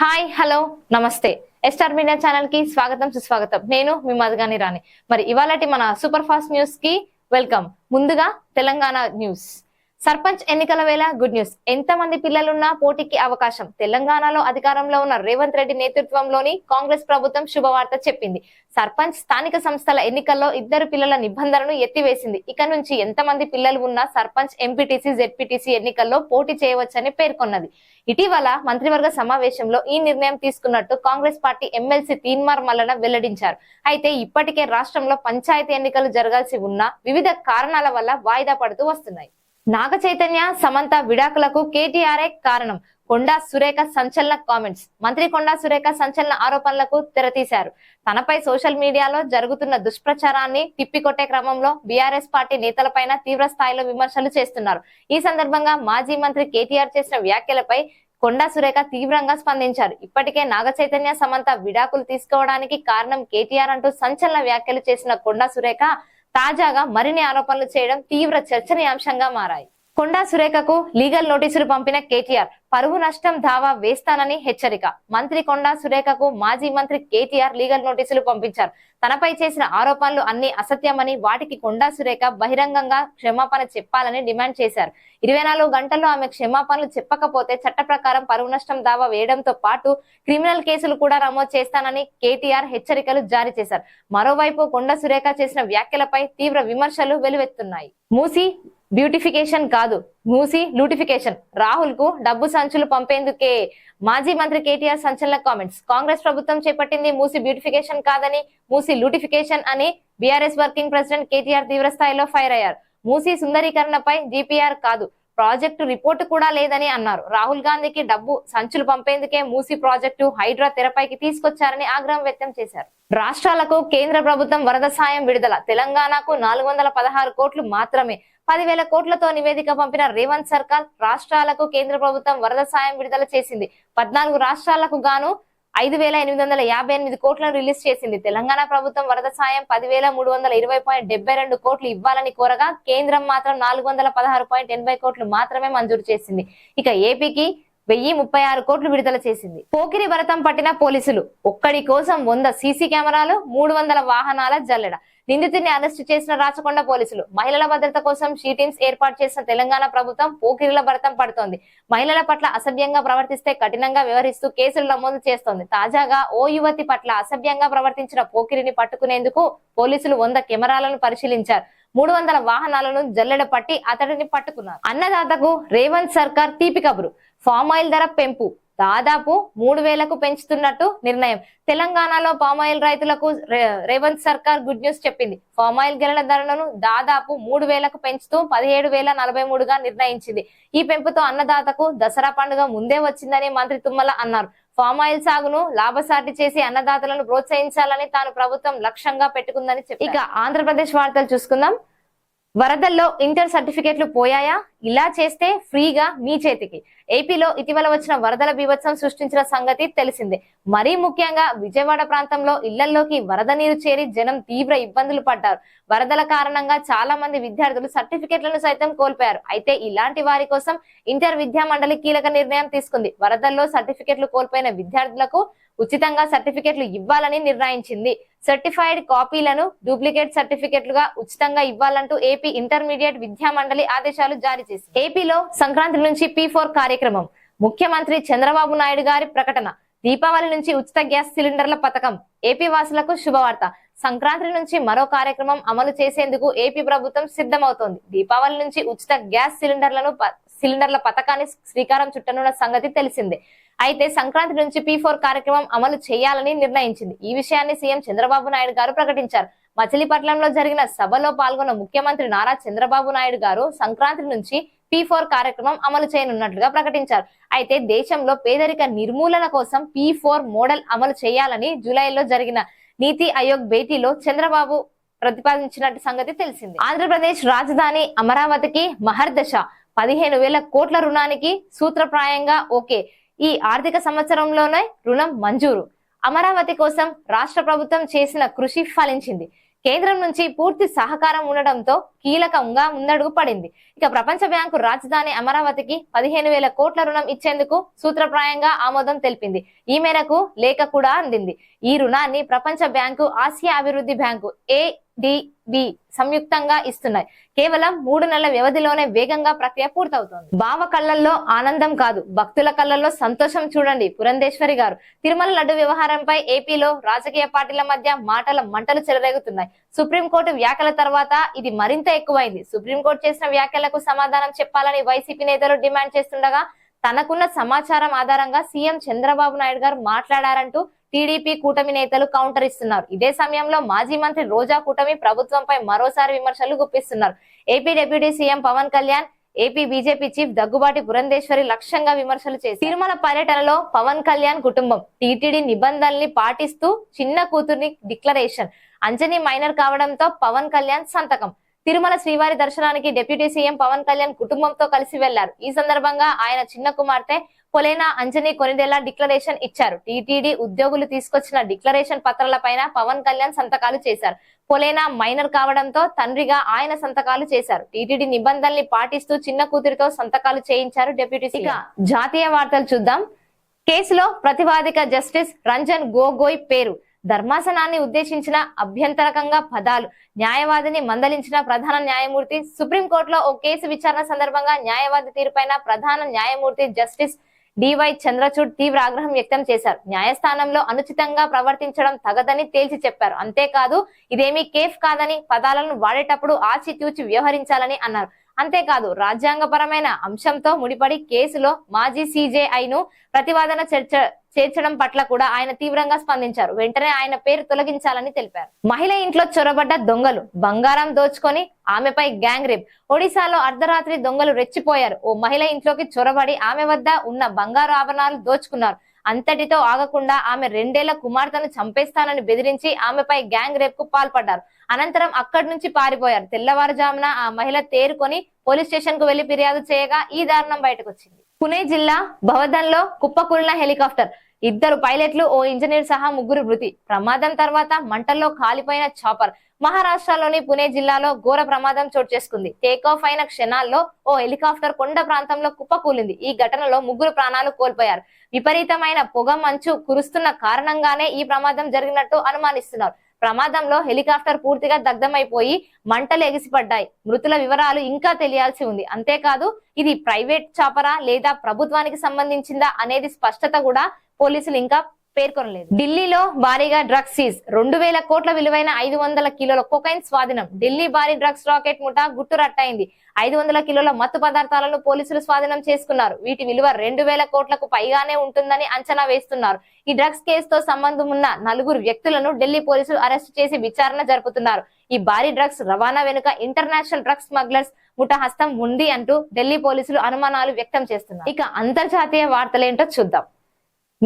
Hi hello నమస్తే. ఎస్టార్ media ఛానల్కి స్వాగతం సుస్వాగతం. నేను మీ మధుగాని రాణి. మరి ఇవాళటి మన సూపర్ ఫాస్ట్ న్యూస్కి వెల్కమ్ ముందుగా తెలంగాణ న్యూస్ సర్పంచ్ ఎన్నికల వేళ గుడ్ న్యూస్. ఎంత మంది పిల్లలున్నా పోటీకి అవకాశం. తెలంగాణలో అధికారంలో ఉన్న రేవంత్ రెడ్డి నేతృత్వంలోని కాంగ్రెస్ ప్రభుత్వం శుభవార్త చెప్పింది. సర్పంచ్ స్థానిక సంస్థల ఎన్నికల్లో ఇద్దరు పిల్లల నిబంధనలను ఎత్తివేసింది. ఇక నుంచి ఎంత మంది పిల్లలు ఉన్నా సర్పంచ్ ఎంపీటీసీ జెడ్పీటీసీ ఎన్నికల్లో పోటీ చేయవచ్చని పేర్కొన్నది. ఇటీవల మంత్రివర్గ సమావేశంలో ఈ నిర్ణయం తీసుకున్నట్టు కాంగ్రెస్ పార్టీ ఎమ్మెల్సీ తీన్మార్ మల్లన వెల్లడించారు. అయితే ఇప్పటికే రాష్ట్రంలో పంచాయతీ ఎన్నికలు జరగాల్సి ఉన్న వివిధ కారణాల వల్ల వాయిదా పడుతూ వస్తున్నాయి. నాగ చైతన్య సమంత విడాకులకు కేటీఆర్ఏ కారణం. కొండా సురేఖ సంచలన కామెంట్స్. మంత్రి కొండా సురేఖ సంచలన ఆరోపణలకు తెరతీశారు. తనపై సోషల్ మీడియాలో జరుగుతున్న దుష్ప్రచారాన్ని తిప్పికొట్టే క్రమంలో బీఆర్ఎస్ పార్టీ నేతలపైన తీవ్ర స్థాయిలో విమర్శలు చేస్తున్నారు. ఈ సందర్భంగా మాజీ మంత్రి కేటీఆర్ చేసిన వ్యాఖ్యలపై కొండా సురేఖ తీవ్రంగా స్పందించారు. ఇప్పటికే నాగ చైతన్య సమంత విడాకులు తీసుకోవడానికి కారణం కేటీఆర్ అంటూ సంచలన వ్యాఖ్యలు చేసిన కొండా సురేఖ తాజాగా మరిన్ని ఆరోపణలు చేయడం తీవ్ర చర్చనీయాంశంగా మారాయి. కొండా సురేఖకు లీగల్ నోటీసులు పంపిన కేటీఆర్. పరువు నష్టం దావా వేస్తానని హెచ్చరిక. మంత్రి కొండా సురేఖకు మాజీ మంత్రి కేటీఆర్ లీగల్ నోటీసులు పంపించారు. తనపై చేసిన ఆరోపణలు అన్ని అసత్యమని వాటికి కొండా సురేఖ బహిరంగంగా క్షమాపణ చెప్పాలని డిమాండ్ చేశారు. ఇరవై నాలుగు గంటల్లో ఆమె క్షమాపణలు చెప్పకపోతే చట్ట ప్రకారం పరువు నష్టం దావా వేయడంతో పాటు క్రిమినల్ కేసులు కూడా నమోదు చేస్తానని కేటీఆర్ హెచ్చరికలు జారీ చేశారు. మరోవైపు కొండా సురేఖ చేసిన వ్యాఖ్యలపై తీవ్ర విమర్శలు వెలువెత్తున్నాయి. మూసి బ్యూటిఫికేషన్ కాదు మూసి లూటిఫికేషన్. రాహుల్కు డబ్బు సంచులు పంపేందుకే. మాజీ మంత్రి కేటీఆర్ సంచలన కామెంట్స్. కాంగ్రెస్ ప్రభుత్వం చేపట్టింది మూసి బ్యూటిఫికేషన్ కాదని మూసి లూటిఫికేషన్ అని బీఆర్ఎస్ వర్కింగ్ ప్రెసిడెంట్ కేటీఆర్ తీవ్ర స్థాయిలో ఫైర్ అయ్యారు. మూసి సుందరీకరణపై జీపీఆర్ కాదు ప్రాజెక్టు రిపోర్టు కూడా లేదని అన్నారు. రాహుల్ గాంధీకి డబ్బు సంచులు పంపేందుకే మూసి ప్రాజెక్టు హైడ్రా తెరపైకి తీసుకొచ్చారని ఆగ్రహం వ్యక్తం చేశారు. రాష్ట్రాలకు కేంద్ర ప్రభుత్వం వరద సాయం విడుదల. తెలంగాణకు నాలుగు వందల పదహారు కోట్లు మాత్రమే. పదివేల కోట్లతో నివేదిక పంపిన రేవంత్ సర్కార్ రాష్ట్రాలకు కేంద్ర ప్రభుత్వం వరద సాయం విడుదల చేసింది. పద్నాలుగు రాష్ట్రాలకు గాను ఐదు వేల ఎనిమిది వందల యాభై ఎనిమిది కోట్లను రిలీజ్ చేసింది. తెలంగాణ ప్రభుత్వం వరద సాయం పదివేల మూడు వందల ఇరవై పాయింట్ డెబ్బై రెండు కోట్లు ఇవ్వాలని కోరగా కేంద్రం మాత్రం నాలుగు వందల పదహారు పాయింట్ ఎనభై కోట్లు మాత్రమే మంజూరు చేసింది. ఇక ఏపీకి వెయ్యి ముప్పై ఆరు కోట్లు విడుదల చేసింది. పోకిరి భరతం పట్టిన పోలీసులు ఒక్కడి కోసం వంద సీసీ కెమెరాలు మూడు వందల వాహనాల జల్లెడ. నిందితుడిని అరెస్టు చేసిన రాచకొండ పోలీసులు మహిళల భద్రత కోసం షీ టీమ్స్ ఏర్పాటు చేసిన తెలంగాణ ప్రభుత్వం పోకిరిల భరతం పడుతోంది. మహిళల పట్ల అసభ్యంగా ప్రవర్తిస్తే కఠినంగా వ్యవహరిస్తూ కేసులు నమోదు చేస్తోంది. తాజాగా ఓ యువతి పట్ల అసభ్యంగా ప్రవర్తించిన పోకిరిని పట్టుకునేందుకు పోలీసులు వంద కెమెరాలను పరిశీలించారు. మూడు వందల వాహనాలను జల్లెడ పట్టి అతడిని పట్టుకున్నారు. అన్నదాతకు రేవంత్ సర్కార్ తీపి కబురు. ఫామ్ ఆయిల్ ధర పెంపు. దాదాపు మూడు వేలకు పెంచుతున్నట్టు నిర్ణయం. తెలంగాణలో పామాయిల్ రైతులకు రేవంత్ సర్కార్ గుడ్ న్యూస్ చెప్పింది. పామాయిల్ గెలల ధరలను దాదాపు మూడు వేలకు పెంచుతూ పదిహేడు వేల నలభై మూడుగా నిర్ణయించింది. ఈ పెంపుతో అన్నదాతకు దసరా పండుగ ముందే వచ్చిందని మంత్రి తుమ్మల అన్నారు. ఫామ్ ఆయిల్ సాగును లాభసాటి చేసి అన్నదాతలను ప్రోత్సహించాలని తాను ప్రభుత్వం లక్ష్యంగా పెట్టుకుందని చెప్పి ఇక ఆంధ్రప్రదేశ్ వార్తలు చూసుకుందాం. వరదల్లో ఇంటర్ సర్టిఫికేట్లు పోయాయా? ఇలా చేస్తే ఫ్రీగా మీ చేతికి. ఏపీలో ఇటీవల వచ్చిన వరదల బీభత్సం సృష్టించిన సంగతి తెలిసిందే. మరీ ముఖ్యంగా విజయవాడ ప్రాంతంలో ఇళ్ళలోకి వరద నీరు చేరి జనం తీవ్ర ఇబ్బందులు పడ్డారు. వరదల కారణంగా చాలా మంది విద్యార్థులు సర్టిఫికేట్లను సైతం కోల్పోయారు. అయితే ఇలాంటి వారి కోసం ఇంటర్ విద్యా మండలి కీలక నిర్ణయం తీసుకుంది. వరదల్లో సర్టిఫికెట్లు కోల్పోయిన విద్యార్థులకు ఉచితంగా సర్టిఫికేట్లు ఇవ్వాలని నిర్ణయించింది. సర్టిఫైడ్ కాపీలను డూప్లికేట్ సర్టిఫికెట్లుగా ఉచితంగా ఇవ్వాలంటూ ఏపీ ఇంటర్మీడియట్ విద్యా మండలి ఆదేశాలు జారీ చేసింది. ఏపీలో సంక్రాంతి నుంచి పి ఫోర్ కార్యక్రమం. ముఖ్యమంత్రి చంద్రబాబు నాయుడు గారి ప్రకటన. దీపావళి నుంచి ఉచిత గ్యాస్ సిలిండర్ల పథకం. ఏపీ వాసులకు శుభవార్త. సంక్రాంతి నుంచి మరో కార్యక్రమం అమలు చేసేందుకు ఏపీ ప్రభుత్వం సిద్ధమవుతోంది. దీపావళి నుంచి ఉచిత గ్యాస్ సిలిండర్లను సిలిండర్ల పథకాన్ని శ్రీకారం చుట్టనున్న సంగతి తెలిసిందే. అయితే సంక్రాంతి నుంచి పి ఫోర్ కార్యక్రమం అమలు చేయాలని నిర్ణయించింది. ఈ విషయాన్ని సీఎం చంద్రబాబు నాయుడు గారు ప్రకటించారు. మచిలీపట్నంలో జరిగిన సభలో పాల్గొన్న ముఖ్యమంత్రి నారా చంద్రబాబు నాయుడు గారు సంక్రాంతి నుంచి పి ఫోర్ కార్యక్రమం అమలు చేయనున్నట్లుగా ప్రకటించారు. అయితే దేశంలో పేదరిక నిర్మూలన కోసం పి ఫోర్ మోడల్ అమలు చేయాలని జూలైలో జరిగిన నీతి ఆయోగ్ భేటీలో చంద్రబాబు ప్రతిపాదించినట్టు సంగతి తెలిసింది. ఆంధ్రప్రదేశ్ రాజధాని అమరావతికి మహర్దశ పదిహేను వేల కోట్ల రుణానికి సూత్రప్రాయంగా ఓకే. ఈ ఆర్థిక సంవత్సరంలోనే రుణం మంజూరు. అమరావతి కోసం రాష్ట్ర ప్రభుత్వం చేసిన కృషి ఫలించింది. కేంద్రం నుంచి పూర్తి సహకారం ఉండడంతో కీలకంగా ముందడుగు పడింది. ఇక ప్రపంచ బ్యాంకు రాజధాని అమరావతికి పదిహేను వేల కోట్ల రుణం ఇచ్చేందుకు సూత్రప్రాయంగా ఆమోదం తెలిపింది. ఈ మేరకు లేఖ కూడా అందింది. ఈ రుణాన్ని ప్రపంచ బ్యాంకు ఆసియా అభివృద్ధి బ్యాంకు ఏ డిబి సంయుక్తంగా ఇస్తున్నాయి. కేవలం మూడు నెలల వ్యవధిలోనే వేగంగా ప్రక్రియ పూర్తవుతోంది. భావ కళ్ళల్లో ఆనందం కాదు భక్తుల కళ్ళల్లో సంతోషం చూడండి పురంధేశ్వరి గారు. తిరుమల లడ్డు వ్యవహారంపై ఏపీలో రాజకీయ పార్టీల మధ్య మాటల మంటలు చెలరేగుతున్నాయి. సుప్రీంకోర్టు వ్యాఖ్యల తర్వాత ఇది మరింత ఎక్కువైంది. సుప్రీంకోర్టు చేసిన వ్యాఖ్యలకు సమాధానం చెప్పాలని వైసీపీ నేతలు డిమాండ్ చేస్తుండగా తనకున్న సమాచారం ఆధారంగా సీఎం చంద్రబాబు నాయుడు గారు మాట్లాడారంటూ టీడీపీ కూటమి నేతలు కౌంటర్ ఇస్తున్నారు. ఇదే సమయంలో మాజీ మంత్రి రోజా కూటమి ప్రభుత్వంపై మరోసారి విమర్శలు గుప్పిస్తున్నారు. AP deputy CM Pawan Kalyan AP BJP chief Daggubati Purandeswari లక్ష్యంగా విమర్శలు చేసి తిరుమల పర్యటనలో పవన్ కళ్యాణ్ కుటుంబం టీటీడీ నిబంధనల్ని పాటిస్తూ చిన్న కూతుర్ని డిక్లరేషన్ అంజనీ మైనర్ కావడంతో పవన్ కళ్యాణ్ సంతకం. తిరుమల శ్రీవారి దర్శనానికి డిప్యూటీ సీఎం పవన్ కళ్యాణ్ కుటుంబంతో కలిసి వెళ్ళారు. ఈ సందర్భంగా ఆయన చిన్న కుమార్తె పొలేనా అంజనీ కొనిదేలా డిక్లరేషన్ ఇచ్చారు. టీటీడీ ఉద్యోగులు తీసుకొచ్చిన డిక్లరేషన్ పత్రాల పైన పవన్ కళ్యాణ్ సంతకాలు చేశారు. పొలేనా మైనర్ కావడంతో తండ్రిగా ఆయన సంతకాలు చేశారు. టీటీడీ నిబంధనల్ని పాటిస్తూ చిన్న కూతురితో సంతకాలు చేయించారు డిప్యూటీ జాతీయ వార్తలు చూద్దాం. కేసులో ప్రతివాదిక జస్టిస్ రంజన్ గోగోయ్ పేరు. ధర్మాసనాన్ని ఉద్దేశించిన అభ్యంతరకంగా పదాలు న్యాయవాదిని మందలించిన ప్రధాన న్యాయమూర్తి సుప్రీంకోర్టులో ఓ కేసు విచారణ సందర్భంగా న్యాయవాది తీరుపైన ప్రధాన న్యాయమూర్తి జస్టిస్ డివై చంద్రచూడ్ తీవ్ర ఆగ్రహం వ్యక్తం చేశారు. న్యాయస్థానంలో అనుచితంగా ప్రవర్తించడం తగదని తేల్చి చెప్పారు. అంతేకాదు ఇదేమీ కేఫ్ కాదని పదాలను వాడేటప్పుడు ఆచితూచి వ్యవహరించాలని అన్నారు. అంతేకాదు రాజ్యాంగపరమైన అంశంతో ముడిపడి కేసులో మాజీ సీజేఐను ప్రతివాదన చర్చ చేర్చడం పట్ల కూడా ఆయన తీవ్రంగా స్పందించారు. వెంటనే ఆయన పేరు తొలగించాలని తెలిపారు. మహిళ ఇంట్లో చొరబడ్డ దొంగలు బంగారం దోచుకొని ఆమెపై గ్యాంగ్ రేప్. ఒడిశాలో అర్ధరాత్రి దొంగలు రెచ్చిపోయారు. ఓ మహిళ ఇంట్లోకి చొరబడి ఆమె వద్ద ఉన్న బంగారు ఆభరణాలు దోచుకున్నారు. అంతటితో ఆగకుండా ఆమె రెండేళ్ళ కుమార్తెను చంపేస్తానని బెదిరించి ఆమెపై గ్యాంగ్ రేప్కు పాల్పడ్డారు. అనంతరం అక్కడి నుంచి పారిపోయారు. తెల్లవారుజామున ఆ మహిళ తేరుకొని పోలీస్ స్టేషన్కు వెళ్ళి ఫిర్యాదు చేయగా ఈ దారుణం బయటకు వచ్చింది పునే జిల్లా భవదంలో లో కుప్పకూలిన హెలికాప్టర్. ఇద్దరు పైలట్లు ఓ ఇంజనీర్ సహా ముగ్గురు మృతి. ప్రమాదం తర్వాత మంటల్లో కాలిపోయిన చాపర్. మహారాష్ట్రలోని పునే జిల్లాలో ఘోర ప్రమాదం చోటు చేసుకుంది. టేక్ ఆఫ్ అయిన క్షణాల్లో ఓ హెలికాప్టర్ కొండ ప్రాంతంలో కుప్పకూలింది. ఈ ఘటనలో ముగ్గురు ప్రాణాలు కోల్పోయారు. విపరీతమైన పొగ మంచు కురుస్తున్న కారణంగానే ఈ ప్రమాదం జరిగినట్టు అనుమానిస్తున్నారు. ప్రమాదంలో హెలికాప్టర్ పూర్తిగా దగ్ధమైపోయి మంటలు ఎగిసిపడ్డాయి. మృతుల వివరాలు ఇంకా తెలియాల్సి ఉంది. అంతేకాదు ఇది ప్రైవేట్ చాపరా లేదా ప్రభుత్వానికి సంబంధించిందా అనేది స్పష్టత కూడా పోలీసులు ఇంకా పేర్కొనలేదు. ఢిల్లీలో భారీగా డ్రగ్స్ సీజ్. రెండు వేల కోట్ల విలువైన ఐదు వందల కిలోల కొకైన్ స్వాధీనం. ఢిల్లీ భారీ డ్రగ్స్ రాకెట్ ముఠా గుట్టు రట్టయింది. ఐదు వందల కిలోల మత్తు పదార్థాలను పోలీసులు స్వాధీనం చేసుకున్నారు. వీటి విలువ రెండు వేల కోట్లకు పైగానే ఉంటుందని అంచనా వేస్తున్నారు. ఈ డ్రగ్స్ కేసుతో సంబంధం ఉన్న నలుగురు వ్యక్తులను ఢిల్లీ పోలీసులు అరెస్టు చేసి విచారణ జరుపుతున్నారు. ఈ భారీ డ్రగ్స్ రవాణా వెనుక ఇంటర్నేషనల్ డ్రగ్స్ స్మగ్లర్స్ ముఠా హస్తం ఉంది అంటూ ఢిల్లీ పోలీసులు అనుమానాలు వ్యక్తం చేస్తున్నారు. ఇక అంతర్జాతీయ వార్తలేంటో చూద్దాం.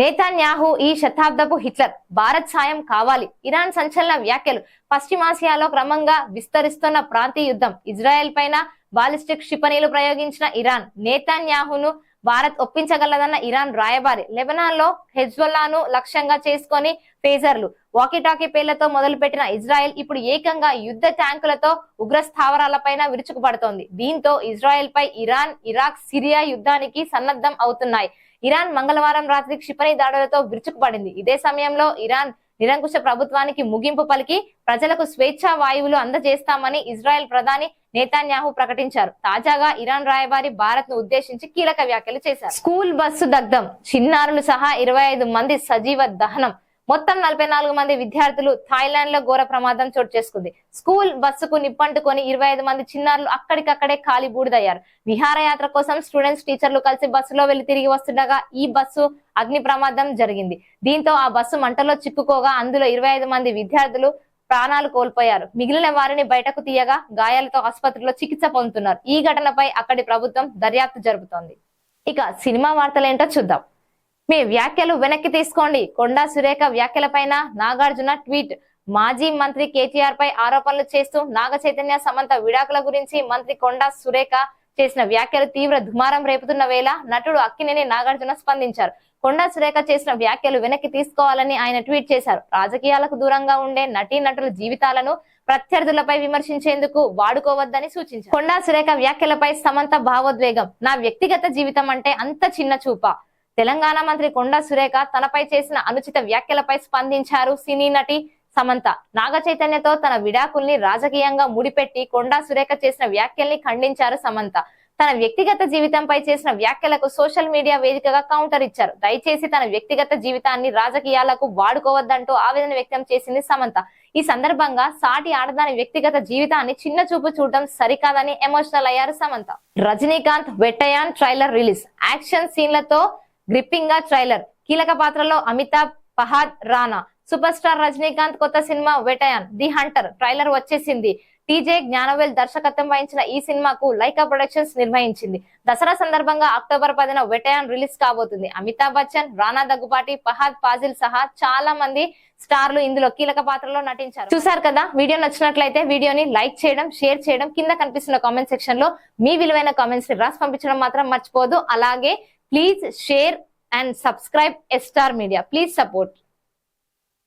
నేతాన్యాహు ఈ శతాబ్దపు హిట్లర్. భారత్ సాయం కావాలి. ఇరాన్ సంచలన వ్యాఖ్యలు. పశ్చిమాసియాలో క్రమంగా విస్తరిస్తున్న ప్రాంతీయ యుద్ధం. ఇజ్రాయెల్ పైన బాలిస్టిక్ క్షిపణిలు ప్రయోగించిన ఇరాన్. నేతాన్యాహును భారత్ ఒప్పించగలదన్న ఇరాన్ రాయబారి. లెబనాన్లో హెజ్వల్లాను లక్ష్యంగా చేసుకొని ఫేజర్లు. వాకీటాకీ పేర్లతో మొదలుపెట్టిన ఇజ్రాయెల్ ఇప్పుడు ఏకంగా యుద్ధ ట్యాంకులతో ఉగ్ర స్థావరాలపైన విరుచుకుపడుతోంది. దీంతో ఇజ్రాయెల్ పై ఇరాన్ ఇరాక్ సిరియా యుద్ధానికి సన్నద్ధం అవుతున్నాయి. ఇరాన్ మంగళవారం రాత్రి క్షిపణి దాడులతో విరుచుకుపడింది. ఇదే సమయంలో ఇరాన్ నిరంకుశ ప్రభుత్వానికి ముగింపు పలికి ప్రజలకు స్వేచ్ఛా వాయువులు అందజేస్తామని ఇజ్రాయెల్ ప్రధాని నేతాన్యాహు ప్రకటించారు. తాజాగా ఇరాన్ రాయబారి భారత్ను ఉద్దేశించి కీలక వ్యాఖ్యలు చేశారు. స్కూల్ బస్సు దగ్ధం. చిన్నారులు సహా ఇరవై ఐదు మంది సజీవ దహనం. మొత్తం నలభై నాలుగు మంది విద్యార్థులు థాయిలాండ్లో ఘోర ప్రమాదం చోటు చేసుకుంది. స్కూల్ బస్సుకు నిప్పంటుకొని ఇరవై ఐదు మంది చిన్నారులు అక్కడికక్కడే కాలి బూడిదయ్యారు. విహారయాత్ర కోసం స్టూడెంట్స్ టీచర్లు కలిసి బస్సులో వెళ్ళి తిరిగి వస్తుండగా ఈ బస్సు అగ్ని ప్రమాదం జరిగింది. దీంతో ఆ బస్సు మంటలో చిక్కుకోగా అందులో ఇరవై ఐదు మంది విద్యార్థులు ప్రాణాలు కోల్పోయారు. మిగిలిన వారిని బయటకు తీయగా గాయాలతో ఆసుపత్రిలో చికిత్స పొందుతున్నారు. ఈ ఘటనపై అక్కడి ప్రభుత్వం దర్యాప్తు జరుపుతోంది. ఇక సినిమా వార్తలేంటో చూద్దాం. మీ వ్యాఖ్యలు వెనక్కి తీసుకోండి. కొండా సురేఖ వ్యాఖ్యలపైన నాగార్జున ట్వీట్. మాజీ మంత్రి కేటీఆర్ పై ఆరోపణలు చేస్తూ నాగ చైతన్య సమంత విడాకుల గురించి మంత్రి కొండా సురేఖ చేసిన వ్యాఖ్యలు తీవ్ర దుమారం రేపుతున్న వేళ నటుడు అక్కినేని నాగార్జున స్పందించారు. కొండా సురేఖ చేసిన వ్యాఖ్యలు వెనక్కి తీసుకోవాలని ఆయన ట్వీట్ చేశారు. రాజకీయాలకు దూరంగా ఉండే నటీనటుల జీవితాలను ప్రత్యర్థులపై విమర్శించేందుకు వాడుకోవద్దని సూచించారు. కొండా సురేఖ వ్యాఖ్యలపై సమంత భావోద్వేగం. నా వ్యక్తిగత జీవితం అంటే అంత చిన్న చూప. తెలంగాణ మంత్రి కొండా సురేఖ తనపై చేసిన అనుచిత వ్యాఖ్యలపై స్పందించారు సినీ నటి సమంత. నాగ చైతన్యతో తన విడాకుల్ని రాజకీయంగా ముడిపెట్టి కొండా సురేఖ చేసిన వ్యాఖ్యల్ని ఖండించారు సమంత. తన వ్యక్తిగత జీవితంపై చేసిన వ్యాఖ్యలకు సోషల్ మీడియా వేదికగా కౌంటర్ ఇచ్చారు. దయచేసి తన వ్యక్తిగత జీవితాన్ని రాజకీయాలకు వాడుకోవద్దంటూ ఆవేదన వ్యక్తం చేసింది సమంత. ఈ సందర్భంగా సాటి ఆడదాని వ్యక్తిగత జీవితాన్ని చిన్న చూపు చూడడం సరికాదని ఎమోషనల్ అయ్యారు Samantha. Rajinikanth Vettaiyan trailer release. Action సీన్లతో గ్రిప్పింగ్గా ట్రైలర్. కీలక పాత్రలో అమితాబ్ పహాద్ రానా. సూపర్ స్టార్ రజనీకాంత్ కొత్త cinema Vettaiyan. The hunter. Trailer వచ్చేసింది. టీజే జ్ఞానవేల్ దర్శకత్వం వహించిన ఈ సినిమాకు లైకా ప్రొడక్షన్స్ నిర్వహించింది. దసరా సందర్భంగా అక్టోబర్ పదిన వెటయాన్ రిలీజ్ కాబోతుంది. అమితాబ్ బచ్చన్ రానా దగ్గుపాటి ఫహాద్ ఫాజిల్ సహా చాలా మంది స్టార్లు ఇందులో కీలక పాత్రలో నటించారు. చూసారు కదా? వీడియో నచ్చినట్లయితే వీడియోని లైక్ చేయడం షేర్ చేయడం కింద కనిపిస్తున్న కామెంట్ సెక్షన్లో మీ విలువైన కామెంట్స్ని రాసి పంపించడం మాత్రం మర్చిపోదు. అలాగే Please share and subscribe Star Media. Please support.